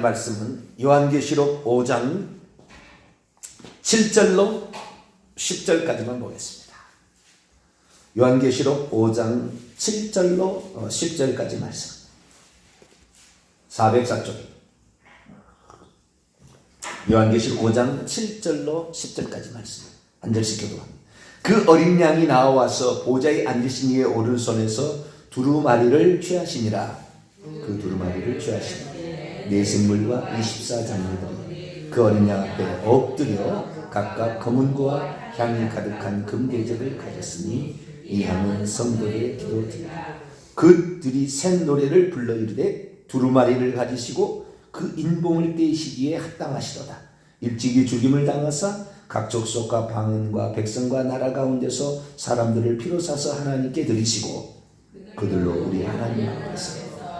하나님 말씀은 요한계시록 5장 7절로 10절까지만 보겠습니다. 요한계시록 5장 7절로 10절까지 말씀. 404쪽. 요한계시록 5장 7절로 10절까지 말씀. 한 절씩 교도합니다. 그 어린 양이 나와서 보좌에 앉으신 이의 오른손에서 두루마리를 취하시니라. 그 두루마리를 취하시니 네 생물과 24장로들이 그 어린 양 앞에 엎드려 각각 검은고와 향이 가득한 금대접을 가졌으니 이 향은 성도의 기도드리라. 그들이 새 노래를 불러 이르되 두루마리를 가지시고 그 인봉을 떼시기에 합당하시도다. 일찍이 죽임을 당하사 각 족속과 방언과 백성과 나라 가운데서 사람들을 피로 사서 하나님께 드리시고 그들로 우리 하나님 앞에서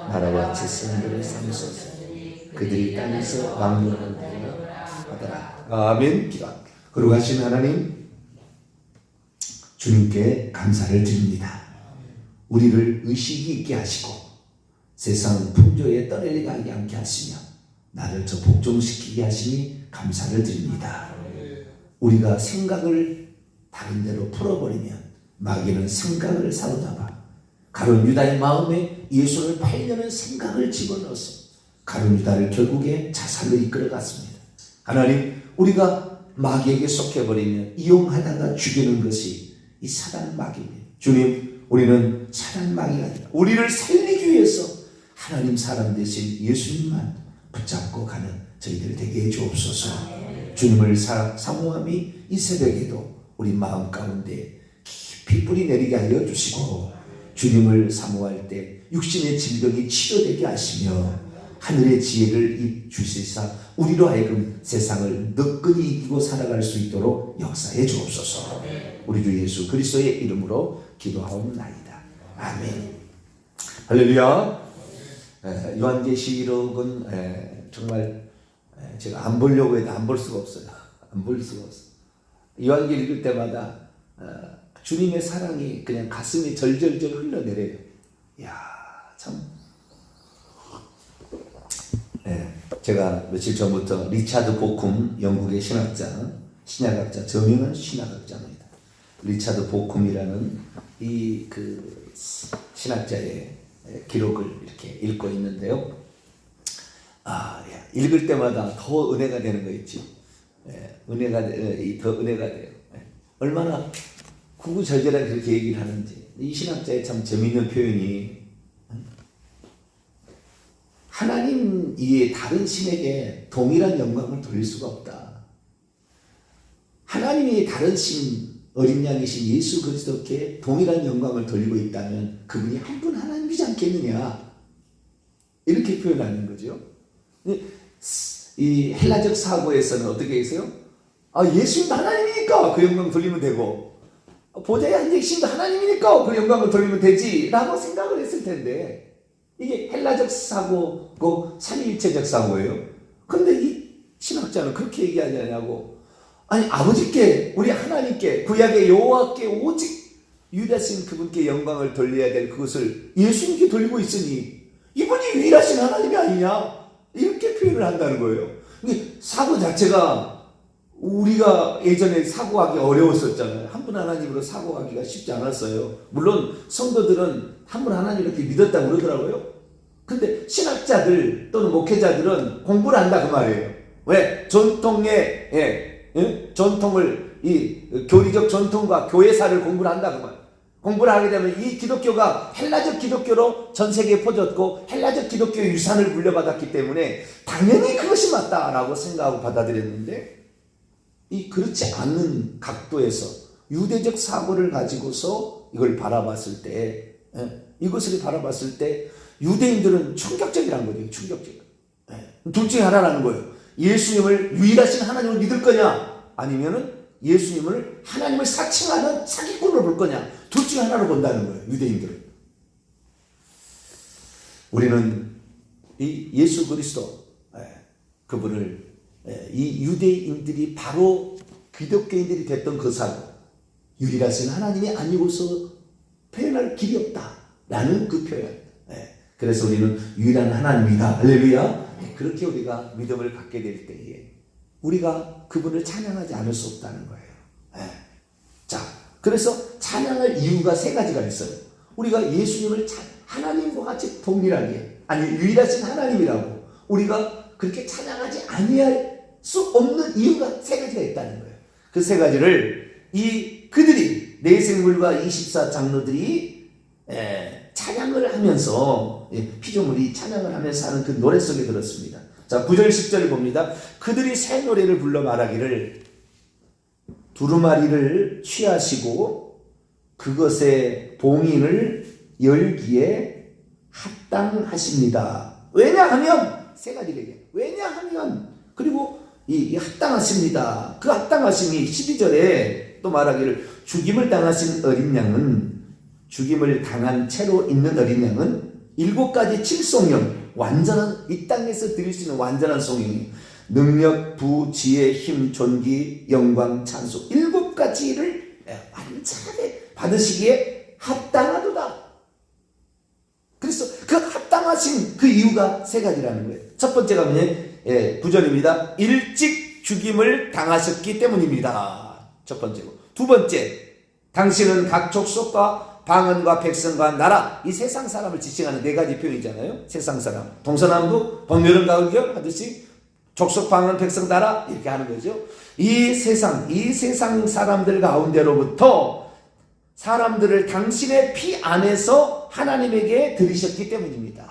나라와 제사들을 삼으소서 그들이 땅에서 왕노를 하더라. 아멘. 기도합니다. 거룩하신 하나님 주님께 감사를 드립니다. 우리를 의식이 있게 하시고 세상 풍조에 떠내려가지 않게 하시며 나를 저 복종시키게 하시니 감사를 드립니다. 우리가 생각을 다른 데로 풀어버리면 마귀는 생각을 사로잡아 가론 유다의 마음에 예수를 팔려는 생각을 집어넣어서 가론 유다를 결국에 자살로 이끌어갔습니다. 하나님, 우리가 마귀에게 속해버리면 이용하다가 죽이는 것이 이 사단 마귀입니다. 주님, 우리는 사단 마귀가 아니라 우리를 살리기 위해서 하나님 사람 대신 예수님만 붙잡고 가는 저희들 되게 해주옵소서. 주님을 사, 사모함이 이 새벽에도 우리 마음 가운데 깊이 뿌리 내리게 하여 주시고 주님을 사모할 때 육신의 질병이 치료되게 하시며 하늘의 지혜를 주시사 우리로 하여금 세상을 너끈히 이기고 살아갈 수 있도록 역사해 주옵소서. 우리 주 예수 그리스도의 이름으로 기도하옵나이다. 아멘. 할렐루야. 에, 요한계시록은 에, 정말 에, 제가 안 보려고 해도 안 볼 수가 없어요. 안 볼 수가 없어. 요한계 읽을 때마다 어, 주님의 사랑이 그냥 가슴이 절절절 흘러내려요. 야 참. 네, 제가 며칠 전부터 리차드 보쿰 영국의 신학자, 신약학자, 저명한 신학학자입니다. 리차드 보쿰이라는 이 그 신학자의 기록을 이렇게 읽고 있는데요. 아, 예, 읽을 때마다 더 은혜가 되는 거 있지. 예, 은혜가 예, 더 은혜가 돼요. 예, 얼마나 구구절절하게 그렇게 얘기를 하는지 이 신학자의 참 재미있는 표현이 하나님 이외 다른 신에게 동일한 영광을 돌릴 수가 없다. 하나님이 다른 신 어린 양이신 예수 그리스도께 동일한 영광을 돌리고 있다면 그분이 한 분 하나님이지 않겠느냐 이렇게 표현하는 거죠. 이 헬라적 사고에서는 어떻게 계세요? 아 예수님 하나님이니까 그 영광 돌리면 되고 보좌에 앉으신 하나님이니까 그 영광을 돌리면 되지라고 생각을 했을 텐데 이게 헬라적 사고고 삼위일체적 사고예요. 근데 이 신학자는 그렇게 얘기하지 않냐고 아니 아버지께 우리 하나님께 구약의 여호와께 오직 유다신 그분께 영광을 돌려야 될 그것을 예수님께 돌리고 있으니 이분이 유일하신 하나님이 아니냐 이렇게 표현을 한다는 거예요. 사고 자체가 우리가 예전에 사고하기 어려웠었잖아요. 한 분 하나님으로 사고하기가 쉽지 않았어요. 물론 성도들은 한 분 하나님 이렇게 믿었다고 그러더라고요. 근데 신학자들 또는 목회자들은 공부를 한다 그 말이에요. 왜? 전통의 예, 예? 전통을 이 교리적 전통과 교회사를 공부를 한다 그 말. 공부를 하게 되면 이 기독교가 헬라적 기독교로 전 세계에 퍼졌고 헬라적 기독교 유산을 물려받았기 때문에 당연히 그것이 맞다라고 생각하고 받아들였는데 이 그렇지 않은 각도에서 유대적 사고를 가지고서 이걸 바라봤을 때 예, 이것을 바라봤을 때 유대인들은 충격적이라는 거죠. 충격적. 예, 둘 중에 하나라는 거예요. 예수님을 유일하신 하나님을 믿을 거냐 아니면은 예수님을 하나님을 사칭하는 사기꾼으로 볼 거냐 둘 중에 하나로 본다는 거예요. 유대인들은. 우리는 이 예수 그리스도 예, 그분을 예, 이 유대인들이 바로 기독교인들이 됐던 그 사고 유일하신 하나님이 아니고서 표현할 길이 없다라는 그 표현. 예, 그래서 우리는 유일한 하나님이다. 할렐루야. 네, 그렇게 우리가 믿음을 갖게 될 때에 우리가 그분을 찬양하지 않을 수 없다는 거예요. 예. 자, 그래서 찬양할 이유가 세 가지가 있어요. 우리가 예수님을 차- 하나님과 같이 동일하게 아니 유일하신 하나님이라고 우리가 그렇게 찬양하지 아니할 수 없는 이유가 세 가지가 있다는 거예요. 그 세 가지를 이 그들이 내생물과 24 장로들이 에, 찬양을 하면서 예, 피조물이 찬양을 하면서 하는 그 노래 속에 들었습니다. 자, 9절 10절을 봅니다. 그들이 새 노래를 불러 말하기를 두루마리를 취하시고 그것의 봉인을 열기에 합당하십니다. 왜냐하면 세 가지 얘기. 왜냐하면 그리고 이, 이 합당하십니다. 그 합당하심이 12절에 또 말하기를 죽임을 당하신 어린 양은 죽임을 당한 채로 있는 어린 양은 일곱 가지 칠송영 완전한 이 땅에서 드릴 수 있는 완전한 송영이 능력, 부, 지혜, 힘, 존귀, 영광, 찬송 일곱 가지를 완전하게 받으시기에 합당하도다. 그래서 그 이유가 세 가지라는 거예요. 첫 번째가 뭐냐? 예, 9절입니다. 일찍 죽임을 당하셨기 때문입니다. 첫 번째고. 두 번째, 당신은 각 족속과 방언과 백성과 나라 이 세상 사람을 지칭하는 네 가지 표현이잖아요. 세상 사람. 동서남북, 봄여름 가을 겨울 하듯이 족속 방언 백성 나라 이렇게 하는 거죠. 이 세상 이 세상 사람들 가운데로부터 사람들을 당신의 피 안에서 하나님에게 드리셨기 때문입니다.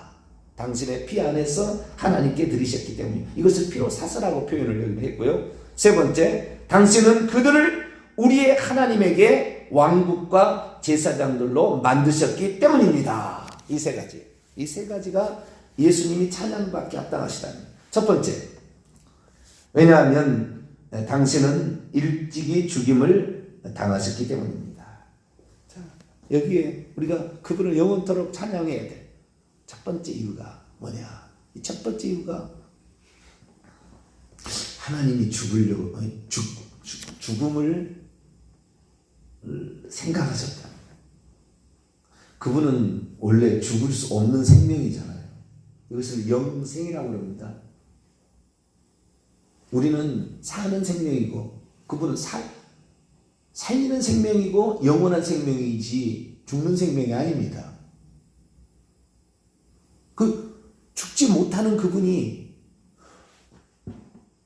당신의 피 안에서 하나님께 드리셨기 때문에 이것을 피로 사서라고 표현을 했고요. 세 번째, 당신은 그들을 우리의 하나님에게 왕국과 제사장들로 만드셨기 때문입니다. 이 세 가지. 이 세 가지가 예수님이 찬양받게 합당하시다는. 첫 번째, 왜냐하면 당신은 일찍이 죽임을 당하셨기 때문입니다. 자, 여기에 우리가 그분을 영원토록 찬양해야 돼. 첫 번째 이유가 뭐냐? 이 첫 번째 이유가 하나님이 죽으려고 죽, 죽, 죽음을 생각하셨다. 그분은 원래 죽을 수 없는 생명이잖아요. 이것을 영생이라고 합니다. 우리는 사는 생명이고 그분은 살 살리는 생명이고 영원한 생명이지 죽는 생명이 아닙니다. 그 죽지 못하는 그분이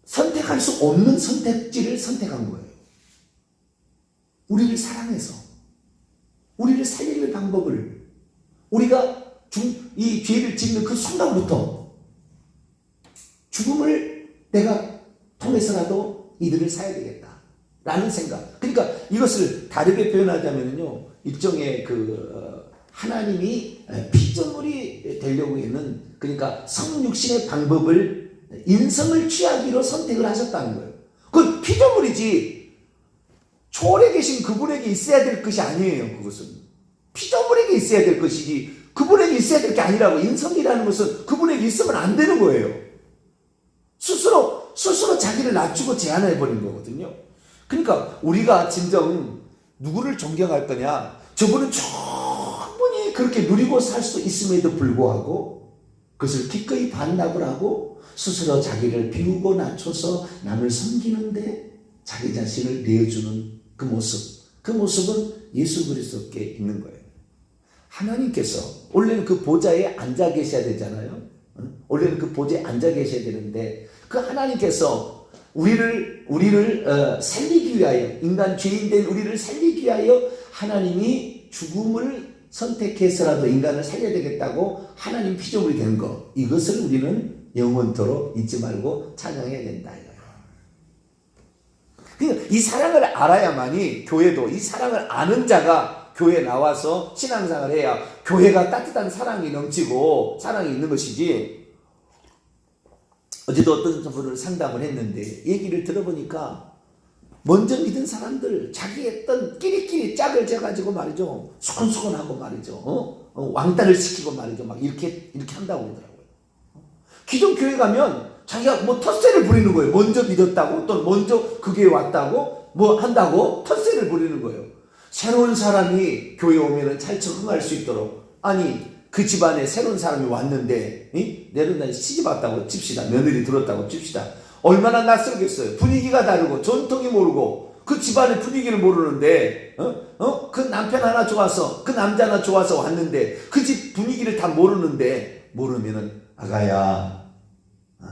선택할 수 없는 선택지를 선택한 거예요. 우리를 사랑해서 우리를 살릴 방법을 우리가 중, 이 죄를 짓는 그 순간부터 죽음을 내가 통해서라도 이들을 사야 되겠다. 라는 생각. 그러니까 이것을 다르게 표현하자면요. 일종의 그, 어, 하나님이 피조물이 되려고 했는, 그러니까 성육신의 방법을 인성을 취하기로 선택을 하셨다는 거예요. 그 피조물이지, 초월에 계신 그분에게 있어야 될 것이 아니에요, 그것은. 피조물에게 있어야 될 것이지, 그분에게 있어야 될 게 아니라고. 인성이라는 것은 그분에게 있으면 안 되는 거예요. 스스로 스스로 자기를 낮추고 제한해 버린 거거든요. 그러니까 우리가 진정 누구를 존경할 거냐? 저분은 충분히 그렇게 누리고 살 수 있음에도 불구하고 그것을 기꺼이 반납을 하고 스스로 자기를 비우고 낮춰서 남을 섬기는데 자기 자신을 내어주는 그 모습, 그 모습은 예수 그리스도께 있는 거예요. 하나님께서 원래는 그 보좌에 앉아 계셔야 되잖아요. 응? 원래는 그 보좌에 앉아 계셔야 되는데 그 하나님께서 우리를 우리를 어, 살리기 위하여 인간 죄인 된 우리를 살리기 위하여 하나님이 죽음을 선택해서라도 인간을 살려야 되겠다고 하나님 피조물이 된 거. 이것을 우리는 영원토록 잊지 말고 찬양해야 된다. 그러니까 이 사랑을 알아야만이 교회도 이 사랑을 아는 자가 교회에 나와서 신앙생활을 해야 교회가 따뜻한 사랑이 넘치고 사랑이 있는 것이지. 어제도 어떤 분을 상담을 했는데 얘기를 들어보니까 먼저 믿은 사람들 자기 했던 끼리끼리 짝을 재가지고 말이죠 수건수건하고 말이죠 어? 어, 왕따를 시키고 말이죠 막 이렇게 이렇게 한다고 그러더라고요. 기존 교회 가면 자기가 뭐 텃세를 부리는 거예요. 먼저 믿었다고 또 먼저 그게 왔다고 뭐 한다고 텃세를 부리는 거예요. 새로운 사람이 교회 오면은 잘 적응할 수 있도록 아니 그 집안에 새로운 사람이 왔는데 이? 내려다 시집 왔다고 칩시다. 며느리 들었다고 칩시다. 얼마나 낯설겠어요. 분위기가 다르고 전통이 모르고 그 집안의 분위기를 모르는데 어? 어? 그 남편 하나 좋아서 그 남자 하나 좋아서 왔는데 그 집 분위기를 다 모르는데 모르면은 아가야 어,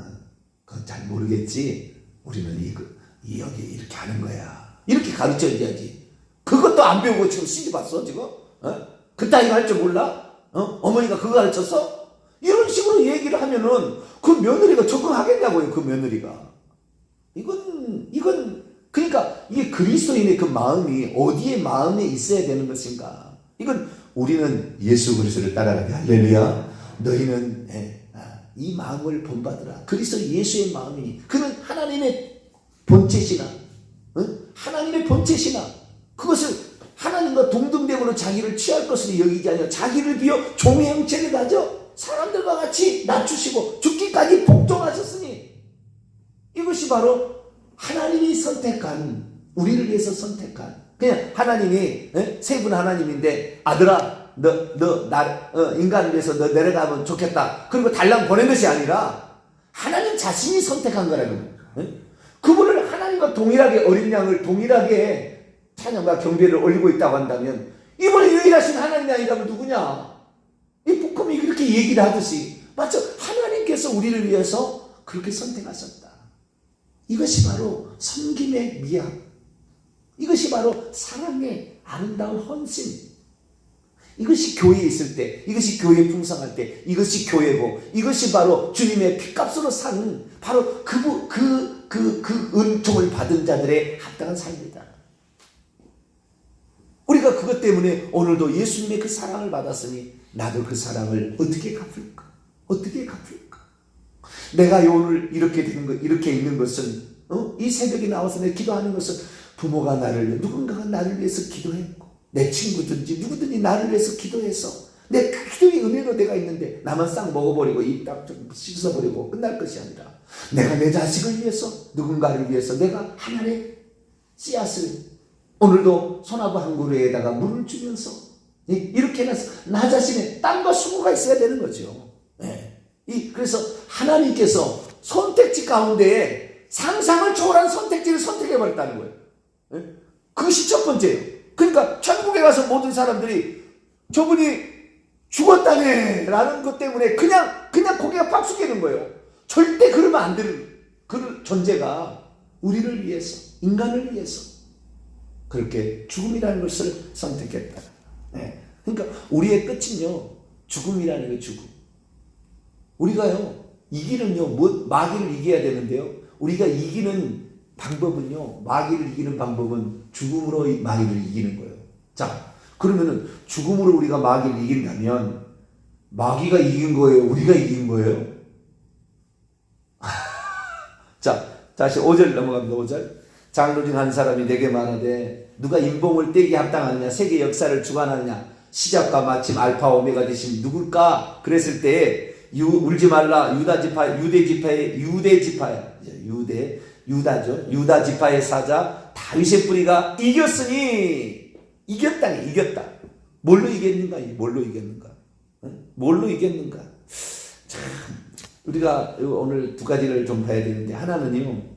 그건 잘 모르겠지. 우리는 이, 그- 이 여기 이렇게 하는 거야. 이렇게 가르쳐 줘야지. 그것도 안 배우고 지금 시집 왔어 지금? 어? 그따위 할줄 몰라? 어? 어머니가 그거 가르쳤어? 이런 식으로 얘기를 하면은 그 며느리가 적응하겠냐고요 그 며느리가. 이건 이건 그러니까 이게 그리스도인의 그 마음이 어디에 마음에 있어야 되는 것인가? 이건 우리는 예수 그리스도를 따라가게 할렐루야. 너희는 예, 아, 이 마음을 본받으라. 그리스도 예수의 마음이니 그는 하나님의 본체시나 어? 하나님의 본체시나 그것을 하나님과 동등됨으로 자기를 취할 것으로 여기지 아니라 자기를 비어 종의 형체를 가져 사람들과 같이 낮추시고 죽기까지 복종하셨으니 이것이 바로 하나님이 선택한 우리를 위해서 선택한 그냥 하나님이 세분 하나님인데 아들아 너너 어, 인간을 위해서 너 내려가면 좋겠다 그리고 달랑 보낸 것이 아니라 하나님 자신이 선택한 거라는 거예요. 그분을 하나님과 동일하게 어린 양을 동일하게 찬양과 경배를 올리고 있다고 한다면 이번에 유일하신 하나님이 아니라면 누구냐? 이 북컴이 그렇게 얘기를 하듯이 맞죠? 하나님께서 우리를 위해서 그렇게 선택하셨다. 이것이 바로 섬김의 미학. 이것이 바로 사랑의 아름다운 헌신. 이것이 교회에 있을 때, 이것이 교회 풍성할 때, 이것이 교회고, 이것이 바로 주님의 피값으로 산 바로 그, 그, 그, 그 은총을 받은 자들의 합당한 삶이다. 우리가 그것 때문에 오늘도 예수님의 그 사랑을 받았으니 나도 그 사랑을 어떻게 갚을까? 어떻게 갚을까? 내가 오늘 이렇게 되는 것, 이렇게 있는 것은, 어? 이 새벽에 나와서 내 기도하는 것은 부모가 나를 누군가가 나를 위해서 기도했고, 내 친구든지 누구든지 나를 위해서 기도해서, 내그 기도의 은혜로 내가 있는데, 나만 싹 먹어버리고, 입딱좀 씻어버리고 끝날 것이 아니라, 내가 내 자식을 위해서, 누군가를 위해서 내가 하나의 씨앗을 오늘도 소나무 한 그루에다가 물을 주면서 이- 이렇게 해서 나 자신의 땀과 수고가 있어야 되는 거죠. 예. 이 그래서 하나님께서 선택지 가운데 상상을 초월한 선택지를 선택해 버렸다는 거예요. 예? 그것이 첫 번째예요. 그러니까 천국에 가서 모든 사람들이 저분이 죽었다네라는 것 때문에 그냥 그냥 고개가 팍 숙이는 거예요. 절대 그러면 안 되는 그 존재가 우리를 위해서 인간을 위해서 그렇게 죽음이라는 것을 선택했다. 네. 그러니까 우리의 끝은요 죽음이라는 게 죽음. 우리가요 이기는요 뭐 마귀를 이겨야 되는데요. 우리가 이기는 방법은요 마귀를 이기는 방법은 죽음으로 이 마귀를 이기는 거예요. 자 그러면은 죽음으로 우리가 마귀를 이긴다면 마귀가 이긴 거예요. 우리가 이긴 거예요. 자 다시 5절 넘어갑니다. 5절. 장로 중 한 사람이 내게 말하되 누가 인봉을 떼기 합당하느냐 세계 역사를 주관하느냐 시작과 마침 알파 오메가 되신 누굴까? 그랬을 때 유, 울지 말라 유다 지파 유대 지파의 유대 지파야. 유대 유다죠. 유다 지파의 사자 다윗의 뿌리가 이겼으니 이겼다니 이겼다. 뭘로 이겼는가? 뭘로 이겼는가? 응? 뭘로 이겼는가? 참 우리가 오늘 두 가지를 좀 봐야 되는데 하나는요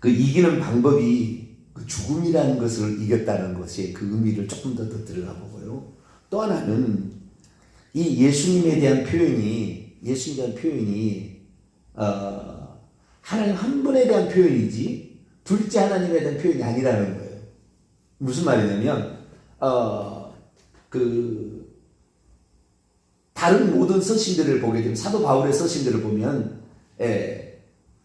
그 이기는 방법이 그 죽음이라는 것을 이겼다는 것이 그 의미를 조금 더, 더 들어가 보고요. 또 하나는 이 예수님에 대한 표현이 예수님에 대한 표현이 어, 하나님 한 분에 대한 표현이지 둘째 하나님에 대한 표현이 아니라는 거예요. 무슨 말이냐면 어 그 다른 모든 서신들을 보게 되면 사도 바울의 서신들을 보면 예,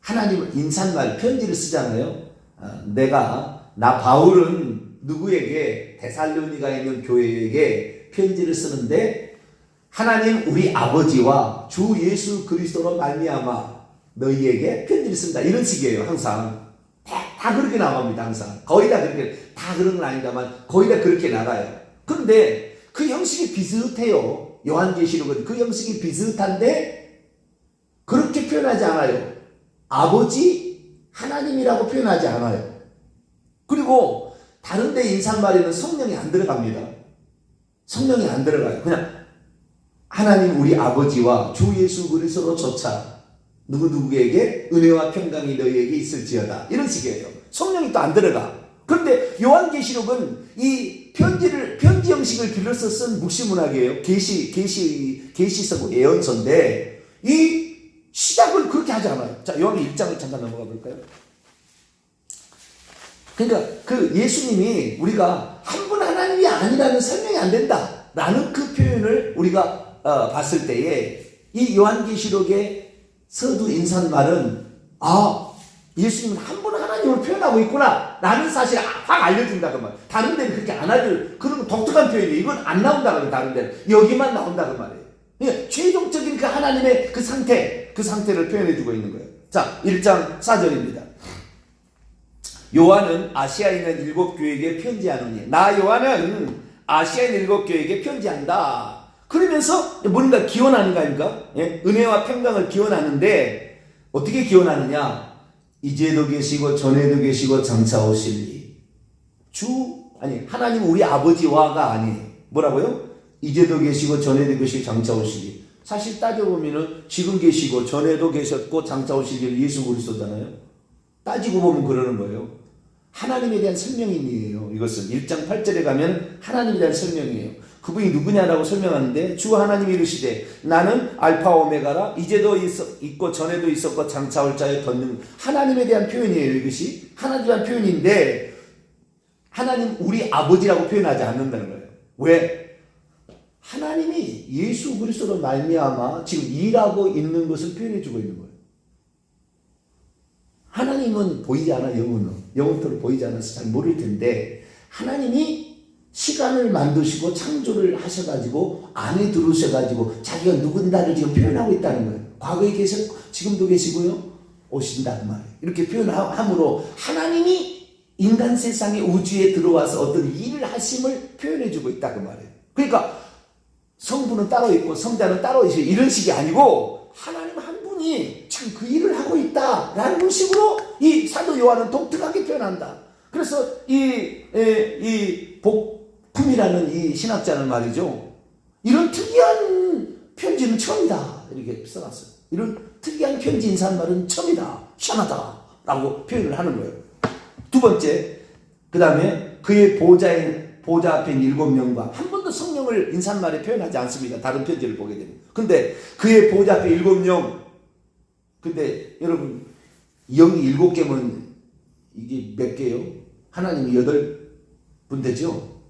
하나님 인사말 편지를 쓰잖아요. 어, 내가 나 바울은 누구에게 데살로니가에 있는 교회에게 편지를 쓰는데 하나님 우리 아버지와 주 예수 그리스도로 말미암아 너희에게 편지를 쓴다. 이런 식이에요 항상. 다, 다 그렇게 나갑니다 항상. 거의 다 그렇게 다 그런 건 아닙니다만 거의 다 그렇게 나가요. 그런데 그 형식이 비슷해요. 요한계시록은 그 형식이 비슷한데 그렇게 표현하지 않아요 아버지 하나님이라고 표현하지 않아요. 그리고 다른 데 인사말에는 성령이 안 들어갑니다. 성령이 안 들어가요. 그냥 하나님 우리 아버지와 주 예수 그리스도로조차 누구 누구에게 은혜와 평강이 너희에게 있을지어다 이런 식이에요. 성령이 또 안 들어가. 그런데 요한계시록은 이 편지를 편지 형식을 빌려서 쓴 묵시문학이에요. 계시 계시 계시서고 예언서인데 이 시작을 그렇게 하지 않아요. 자 요한 1장을 잠깐 넘어가 볼까요? 그러니까 그 예수님이 우리가 한 분 하나님이 아니라는 설명이 안 된다 라는 그 표현을 우리가 어, 봤을 때에 이 요한계시록의 서두 인사말은 아 예수님은 한 분 하나님을 표현하고 있구나 라는 사실을 확 알려준다 그 말. 다른 데는 그렇게 안 알려 그런 독특한 표현이 이건 안 나온다 그 다른 데는 여기만 나온다 그 말이에요. 예, 최종적인 그 하나님의 그 상태 그 상태를 표현해주고 있는 거예요. 자 1장 4절입니다. 요한은 아시아에 있는 일곱 교회에게 편지하노니 나 요한은 아시아에 있는 일곱 교회에게 편지한다. 그러면서 뭔가 기원하는 거 아닙니까? 예? 은혜와 평강을 기원하는데 어떻게 기원하느냐? 이제도 계시고 전에도 계시고 장차 오실리 주 아니 하나님 우리 아버지와가 아니 뭐라고요? 이제도 계시고 전에도 계시고 장차 오실리 사실 따져보면은 지금 계시고 전에도 계셨고 장차 오실리 예수 그리스도잖아요. 따지고 보면 그러는 거예요. 하나님에 대한 설명이에요. 이것은 1장 8절에 가면 하나님에 대한 설명이에요. 그분이 누구냐라고 설명하는데 주 하나님이 이르시되 나는 알파 오메가라 이제도 있고 전에도 있었고 장차 올 자의 덧는 하나님에 대한 표현이에요. 이것이 하나님에 대한 표현인데 하나님 우리 아버지라고 표현하지 않는다는 거예요. 왜? 하나님이 예수 그리스도로 말미암아 지금 일하고 있는 것을 표현해 주고 있는 거예요. 하나님은 보이지 않아 영혼은 영혼토록 보이지 않아서 잘 모를 텐데 하나님이 시간을 만드시고 창조를 하셔가지고 안에 들어오셔가지고 자기가 누군가를 지금 표현하고 있다는 거예요. 과거에 계셨고 지금도 계시고요 오신다 그 말이에요. 이렇게 표현함으로 하나님이 인간 세상의 우주에 들어와서 어떤 일을 하심을 표현해주고 있다 그 말이에요. 그러니까 성부는 따로 있고 성자는 따로 있어 이런 식이 아니고 하나님 한 분이 참그 일을 하고 있다라는 식으로 이 사도 요한은 독특하게 표현한다. 그래서 이, 에, 이 복품이라는 이 신학자는 말이죠. 이런 특이한 편지는 처음이다. 이렇게 써놨어요. 이런 특이한 편지 인사한 말은 처음이다. 희한하다. 라고 표현을 하는 거예요. 두 번째, 그 다음에 그의 보좌에 보좌 앞에 있는 일곱 명과 한 번도 성령을 인사말에 표현하지 않습니다. 다른 편지를 보게 되면. 근데 그의 보좌 앞에 일곱 명. 근데 여러분 영이 일곱 개면 이게 몇 개요? 하나님이 여덟 분 되죠?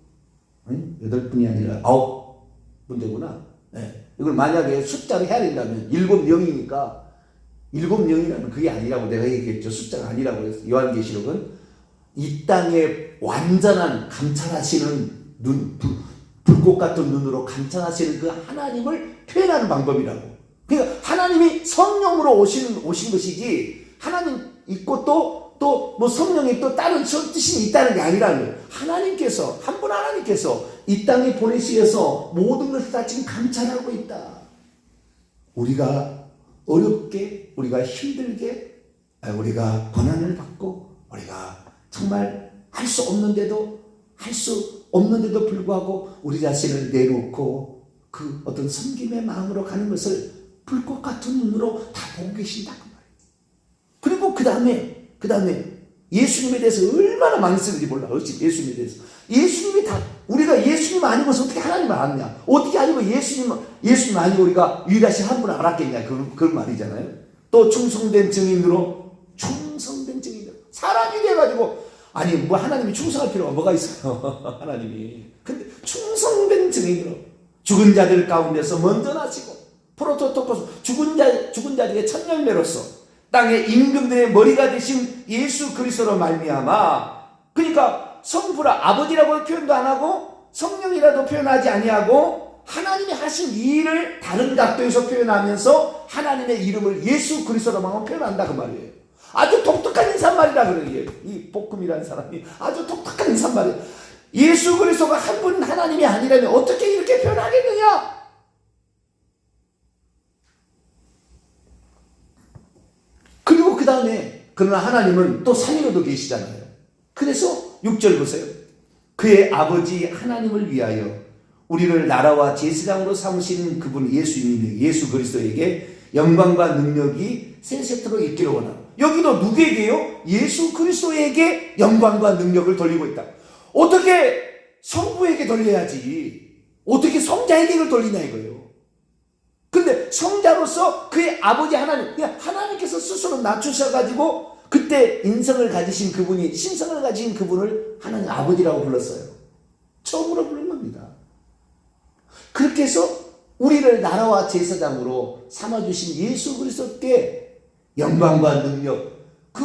응? 여덟 분이 아니라 아홉 분 되구나. 네. 이걸 만약에 숫자로 해야 된다면 일곱 영이니까 일곱 영이라면 그게 아니라고 내가 얘기했죠. 숫자가 아니라고 그랬어. 요한계시록은 이 땅에 완전한 감찰하시는 눈, 불, 불꽃 같은 눈으로 감찰하시는 그 하나님을 표현하는 방법이라고. 그러니까 하나님이 성령으로 오신, 오신 것이지 하나님 있고 또 또 뭐 성령이 또 다른 뜻이 있다는 게 아니라는 거예요. 하나님께서 한 분 하나님께서 이 땅에 보내시어서 모든 것을 다 지금 감찰하고 있다. 우리가 어렵게 우리가 힘들게 우리가 고난을 받고 우리가 정말 할 수 없는데도 할 수 없는데도 불구하고 우리 자신을 내놓고 그 어떤 섬김의 마음으로 가는 것을 불꽃 같은 눈으로 다 보고 계신다 그 말이에요. 그리고 그 다음에 그 다음에 예수님에 대해서 얼마나 많이 쓰는지 몰라. 어찌 예수님에 대해서. 예수님이 다 우리가 예수님 아니고서 어떻게 하나님을 아느냐? 어떻게 아니고 예수님 예수님 아니고 우리가 유일하신 한 분을 알았겠냐? 그 그런 말이잖아요. 또 충성된 증인으로 충성된 증인으로 사람이 돼가지고 아니 뭐 하나님이 충성할 필요가 뭐가 있어요? 하나님이. 근데 충성된 증인으로 죽은 자들 가운데서 먼저 나시고 프로토토코스 죽은 자 죽은 자 중에 첫 열매로서 땅의 임금들의 머리가 되신 예수 그리스도로 말미암아 그러니까 성부라 아버지라고 표현도 안 하고 성령이라도 표현하지 아니하고 하나님이 하신 이 일을 다른 각도에서 표현하면서 하나님의 이름을 예수 그리스도로만 표현한다 그 말이에요. 아주 독특한 인사말이라 그러게 이 복금이라는 사람이 아주 독특한 인사말이에요. 예수 그리스도가 한 분 하나님이 아니라면 어떻게 이렇게 표현하겠느냐? 그리고 그 다음에 그러나 하나님은 또 산위로도 계시잖아요. 그래서 6절 보세요. 그의 아버지 하나님을 위하여 우리를 나라와 제사장으로 삼으신 그분 예수님이 예수 그리스도에게 영광과 능력이 세세토록 있기를 원하고 여기도 누구에게요? 예수 그리스도에게 영광과 능력을 돌리고 있다. 어떻게 성부에게 돌려야지? 어떻게 성자에게 돌리냐 이거예요. 근데 성자로서 그의 아버지 하나님, 하나님께서 스스로 낮추셔가지고 그때 인성을 가지신 그분이 신성을 가진 그분을 하나님 아버지라고 불렀어요. 처음으로 부른 겁니다. 그렇게 해서 우리를 나라와 제사장으로 삼아주신 예수 그리스도께 영광과 능력, 그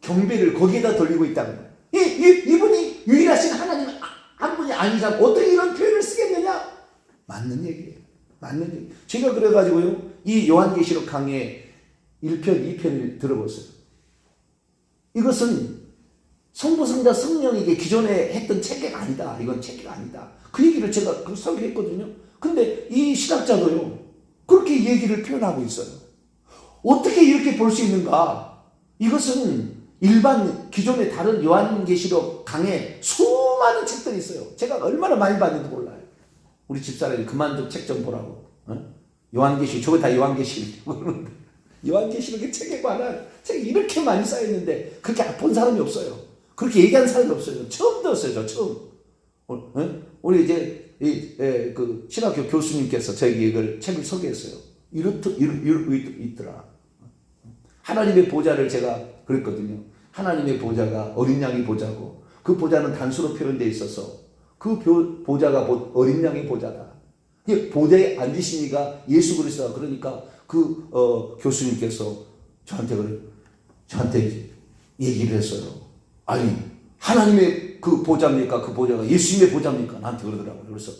경배를 거기에다 돌리고 있다는 거예요. 이, 이, 이분이 유일하신 하나님 한 분이 아니잖아. 어떻게 이런 표현을 쓰겠느냐? 맞는 얘기예요. 맞는 얘기. 제가 그래가지고요, 이 요한계시록 강의 1편, 2편을 들어보세요. 이것은 성부, 성자, 성령에게 기존에 했던 체계가 아니다. 이건 체계가 아니다. 그 얘기를 제가 그 설교했거든요. 근데 이 신학자도요, 그렇게 얘기를 표현하고 있어요. 어떻게 이렇게 볼 수 있는가? 이것은 일반 기존의 다른 요한계시록 강에 수많은 책들이 있어요. 제가 얼마나 많이 봤는지 몰라요. 우리 집사람이 그만 좀 책 좀 보라고. 어? 요한계시, 저거 다 요한계시. 요한계시록의 책에 관한 책이 이렇게 많이 쌓여있는데 그렇게 본 사람이 없어요. 그렇게 얘기하는 사람이 없어요. 처음 들었어요, 저 처음. 어? 어? 우리 이제 이, 에, 그 신학교 교수님께서 저에게 이걸 책을 소개했어요. 이렇듯, 이렇, 이렇, 있더라. 하나님의 보좌를 제가 그랬거든요. 하나님의 보좌가 어린 양의 보좌고 그 보좌는 단수로 표현되어 있어서 그 보좌가 어린 양의 보좌다. 보좌에 이가 예수 그리스도다. 그러니까 그 어, 교수님께서 저한테 그래 저한테 얘기를 했어요. 아니 하나님의 그 보좌입니까? 그 보좌가 예수님의 보좌입니까? 나한테 그러더라고요. 그래서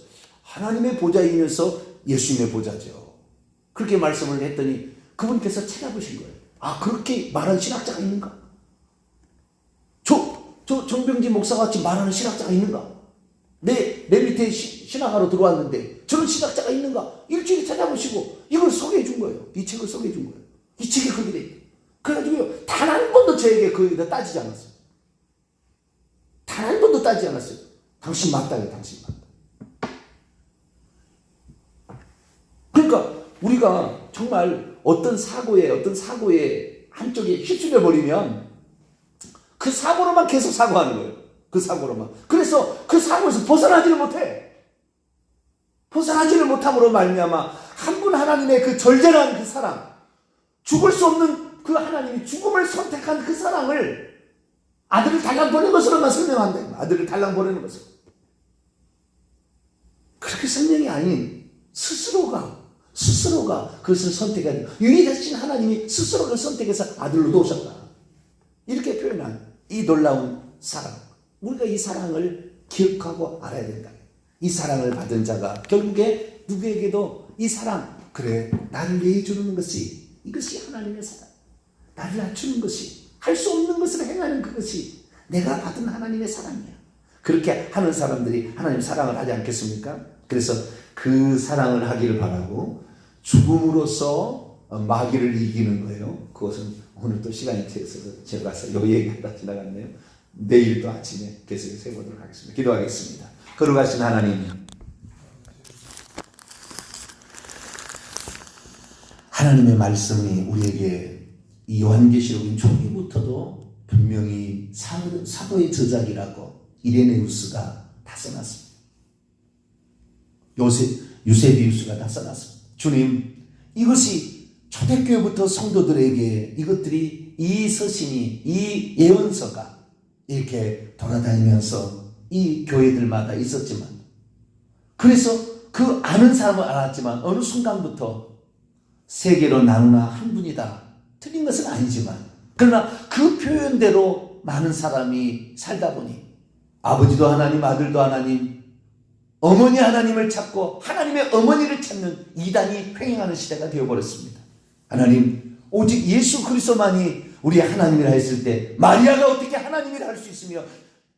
하나님의 보좌이면서 예수님의 보좌죠. 그렇게 말씀을 했더니 그분께서 찾아보신 거예요. 아 그렇게 말하는 신학자가 있는가? 저, 저 정병지 목사같이 말하는 신학자가 있는가? 내, 내 밑에 시, 신학하러 들어왔는데 저런 신학자가 있는가? 일주일에 찾아보시고 이걸 소개해 준 거예요. 이 책을 소개해 준 거예요. 이 책이 그렇게 돼 있대. 그래가지고요. 단한 번도 저에게 그에 따지지 않았어요. 단 한 번도 따지지 않았어요. 당신 맞다요. 당신 맞다. 그러니까 우리가 정말 어떤 사고에 어떤 사고에 한쪽에 휩쓸려 버리면 그 사고로만 계속 사고하는 거예요. 그 사고로만. 그래서 그 사고에서 벗어나지를 못해. 벗어나지를 못함으로 말미암아 한 분 하나님의 그 절절한 그 사랑, 죽을 수 없는 그 하나님이 죽음을 선택한 그 사랑을 아들을 달랑 보낸 것으로만 설명한다. 아들을 달랑 보내는 것으로. 그렇게 설명이 아닌 스스로가 스스로가 그것을 선택한 유일하신 하나님이 스스로 그 선택해서 아들로 놓으셨다. 이렇게 표현한 이 놀라운 사랑. 우리가 이 사랑을 기억하고 알아야 된다. 이 사랑을 받은 자가 결국에 누구에게도 이 사랑, 그래, 나를 내주는 것이 이것이 하나님의 사랑. 나를 낮추는 것이 할 수 없는 것을 행하는 그것이 내가 받은 하나님의 사랑이야. 그렇게 하는 사람들이 하나님 사랑을 하지 않겠습니까? 그래서 그 사랑을 하기를 바라고 죽음으로써 마귀를 이기는 거예요. 그것은 오늘 또 시간이 되어서 제가 요 얘기가 지나갔네요. 내일 또 아침에 계속해서 해보도록 하겠습니다. 기도하겠습니다. 거룩하신 하나님, 하나님의 말씀이 우리에게 이 요한계시록인 초기부터도 분명히 사도의 저작이라고 이레네우스가 다 써놨습니다. 요세, 유세비우스가 다 써놨습니다. 주님, 이것이 초대교회부터 성도들에게 이것들이 이 서신이 이 예언서가 이렇게 돌아다니면서 이 교회들마다 있었지만 그래서 그 아는 사람은 알았지만 어느 순간부터 세계로 나누나 한 분이다. 틀린 것은 아니지만 그러나 그 표현대로 많은 사람이 살다 보니 아버지도 하나님, 아들도 하나님, 어머니 하나님을 찾고 하나님의 어머니를 찾는 이단이 횡행하는 시대가 되어버렸습니다. 하나님, 오직 예수 그리스도만이 우리 하나님이라 했을 때 마리아가 어떻게 하나님이라 할 수 있으며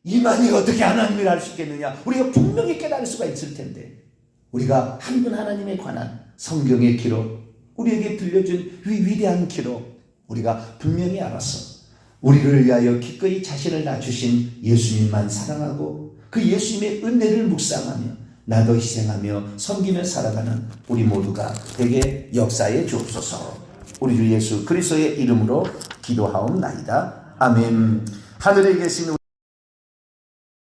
이만희가 어떻게 하나님이라 할 수 있겠느냐 우리가 분명히 깨달을 수가 있을 텐데 우리가 한 분 하나님에 관한 성경의 기록 우리에게 들려준 위대한 기록 우리가 분명히 알았어 우리를 위하여 기꺼이 자신을 낮추신 예수님만 사랑하고 그 예수님의 은혜를 묵상하며 나도 희생하며 섬기며 살아가는 우리 모두가 되게 역사에 주옵소서. 우리 주 예수 그리스도의 이름으로 기도하옵나이다. 아멘. 하늘에 계신